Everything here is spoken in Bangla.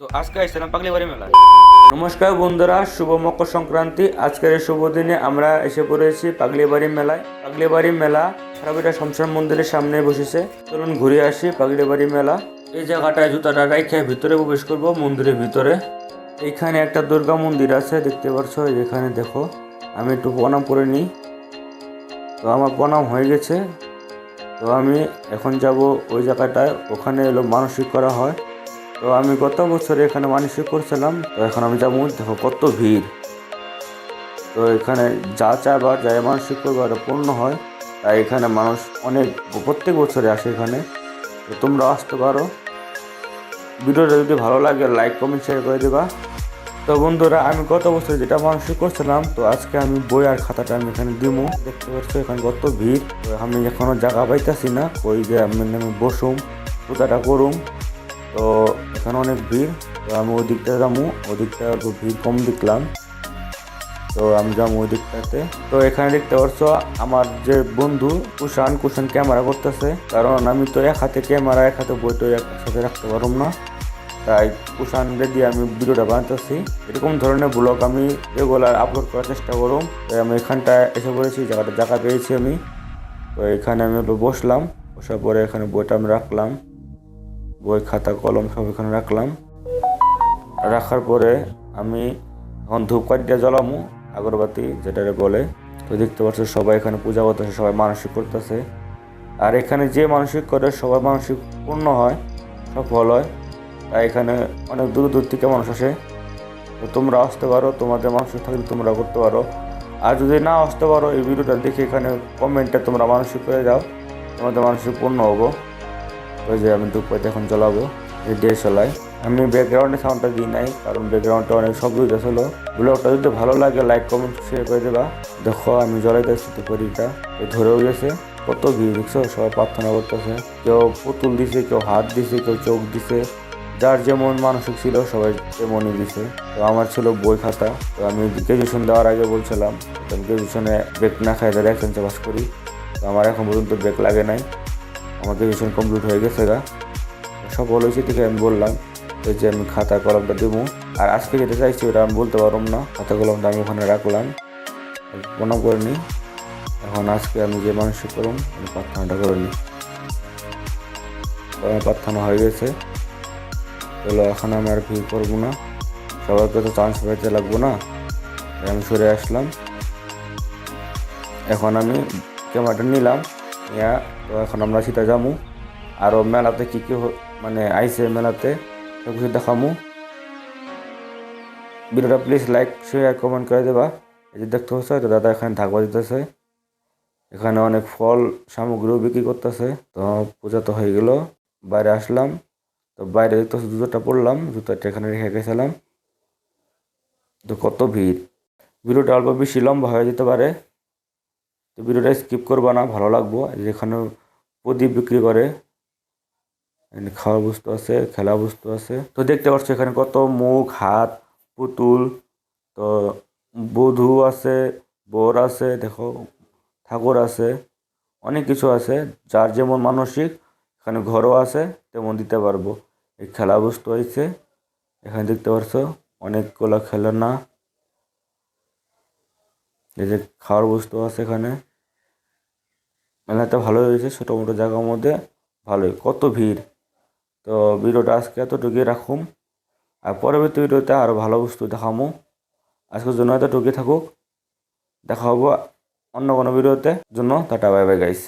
তো আজকে আসছিলাম পাগলিবাড়ি মেলা নমস্কার বন্ধুরা, শুভ মকর সংক্রান্তি। আজকের শুভ দিনে আমরা এসে পড়েছি পাগলিবাড়ি মেলায়। পাগলিবাড়ি মেলা সারাবিটা শমশান মন্দিরের সামনে বসেছে। চলুন ঘুরে আসি পাগলিবাড়ি মেলা। এই জায়গাটায় জুতাটা রাইখে ভিতরে প্রবেশ করব, মন্দিরের ভিতরে। এইখানে একটা দুর্গা মন্দির আছে, দেখতে পাচ্ছ এখানে দেখো, আমি একটু প্রণাম করে নিই। তো আমার প্রণাম হয়ে গেছে। তো আমি এখন যাব ওই জায়গাটায়, ওখানে এলো মানসিক করা হয়। তো আমি গত বছর এখানে মানসিক করছিলাম, তো এখন আমি যাব দেখো কত ভিড়। তো এখানে যা চাইবার যা মানসিক করব এটা পূর্ণ হয়, তাই এখানে মানুষ অনেক, প্রত্যেক বছরে আসে এখানে। তো তোমরা আসতে পারো। ভিডিওটা যদি ভালো লাগে লাইক কমেন্ট শেয়ার করে দেবা। তো বন্ধুরা, আমি গত বছর যেটা মানসিক করছিলাম, তো আজকে আমি বই আর খাতাটা আমি এখানে দিমু। দেখতে পাচ্ছ এখানে কত ভিড়। আমি এখনও জায়গা পাইতেছি না ওই যে আমি বসুম, পূজাটা করুম। তো এখানে অনেক ভিড়, তো আমি ওই দিকটা যাব ওই দিকটা ভিড় কম দেখলাম। তো আমি যাব ওই দিকটাতে তো এখানে দেখতে পাচ্ছ আমার যে বন্ধু কুষান কুষান ক্যামেরা করতেছে। কারণ আমি তো এক হাতে ক্যামেরা, এক হাতে বই বইটা একসাথে রাখতে পারব না। তাই কুষান দিয়ে আমি ভিডিওটা বানাতেছি এরকম ধরনের ব্লগ আমি রেগুলার আপলোড করার চেষ্টা করুম। তাই আমি এখানটায় এসে পড়েছি, জায়গাটা, জায়গা পেয়েছি আমি। তো এখানে আমি বসলাম, বসার পরে এখানে বইটা আমি রাখলাম। বই, খাতা, কলম সব এখানে রাখলাম। রাখার পরে আমি এখন ধূপকাঠিটা জ্বলামু আগরবাতি যেটারে বলে। তো দেখতে পাচ্ছ সবাই এখানে পূজা করতেছে, সবাই মানসিক করতেছে। আর এখানে যে মানসিক করে সবার মানসিক পূর্ণ হয়, সফল হয়, তাই এখানে অনেক দূর দূর থেকে মানুষ আসে। তো তোমরা আসতে পারো, তোমাদের মানসিক থাকলে তোমরা করতে পারো। আর যদি না আসতে পারো এই ভিডিওটা দেখে এখানে কমেন্টে তোমরা মানসিক করে যাও, তোমাদের মানসিক পূর্ণ হব। ওই যে আমি দুপুরে এখন এই ডিএসএলআই আমি ব্যাকগ্রাউন্ডে সাউন্ডটা দিই নাই, কারণ ব্যাকগ্রাউন্ডটা অনেক শব্দ হইতেছিল ব্লগটা যদি ভালো লাগে লাইক কমেন্ট শেয়ার করে দেবা। দেখো, আমি জ্বলাইতেছি দুপুরিটা ধরেও গেছে, কত ভিড় দেখছ? সবাই প্রার্থনা করতেছে। কেউ পুতুল দিছে, কেউ হাত দিছে, কেউ চোখ দিছে। যার যেমন মানসিক ছিল, সবাই তেমনই দিছে। তো আমার ছিল বই খাতা। তো আমি গ্রাজুয়েশন দেওয়ার আগে বলছিলাম, গ্রাজুয়েশনে ব্রেক না খাই তাহলে একজন পাস করি। তো আমার এখন পর্যন্ত ব্রেক লাগে নাই। আমার গ্রাজুয়েশন কমপ্লিট হয়ে গেছে গা। সফল হয়েছে থেকে আমি বললাম যে আমি খাতা কলমটা দেবো আর আজকে যেটা চাইছি ওটা আমি বলতে পারলাম না, খাতা কলমটা আমি ওখানে রাখলাম। প্রণাম করে নিই এখন আজকে আমি যে মানসিক করুন আমি প্রার্থনাটা করে নিই। প্রার্থনা হয়ে গেছে। চলো এখন আমি আর ভিড় করব না। সবাইকে তো চান্স পাইতে লাগবো না। আমি সরে আসলাম। এখন আমি ক্যামেরাটা নিলাম। ইয়া, তো এখন আমরা সেটা যামু। আরও মেলাতে কী কী মানে আইসে মেলাতে, সব কিছু দেখামু। ভিডিওটা প্লিজ লাইক শেয়ার কমেন্ট করে দেবা। এই যে দেখতে হচ্ছে তো দাদা এখানে ধাকবা দিতেছে। এখানে অনেক ফল সামগ্রীও বিক্রি করতেছে। তো পূজা তো হয়ে গেল, বাইরে আসলাম। তো বাইরে দেখতে জুতোটা পরলাম, জুতোটা এখানে রেখে গেছিলাম। তো কত ভিড়। ভিডিওটা অল্প বেশি লম্বা হয়ে যেতে পারে। তো ভিডিওটা স্কিপ করবা না, ভালো লাগবো। যেখানে প্রদীপ বিক্রি করে খাওয়ার বস্তু আছে, খেলা বস্তু আছে। তো দেখতে পাচ্ছ এখানে কত মুখ, হাত, পুতুল, তো বধু আছে, বোর আছে, দেখো, ঠাকুর আছে, অনেক কিছু আছে। যার যেমন মানসিক, এখানে ঘরও আছে, তেমন দিতে পারব। এই খেলা বস্তু হয়েছে এখানে দেখতে পাচ্ছ অনেকগুলো খেলনা। এই যে খাওয়ার বস্তু আছে এখানে। মেলাটা ভালো হয়েছে ছোটো মোটো জায়গার মধ্যে, ভালোই। কত ভিড়। তো ভিডিওটা আজকে এতটুকুই রাখুম। আর পরবর্তী ভিডিওতে আরও ভালো বস্তু দেখামো। আজকের জন্য এতটুকুই থাকুক। দেখা হব অন্য কোনো ভিডিওতে। জন্য টাটা, বাই বাই গাইস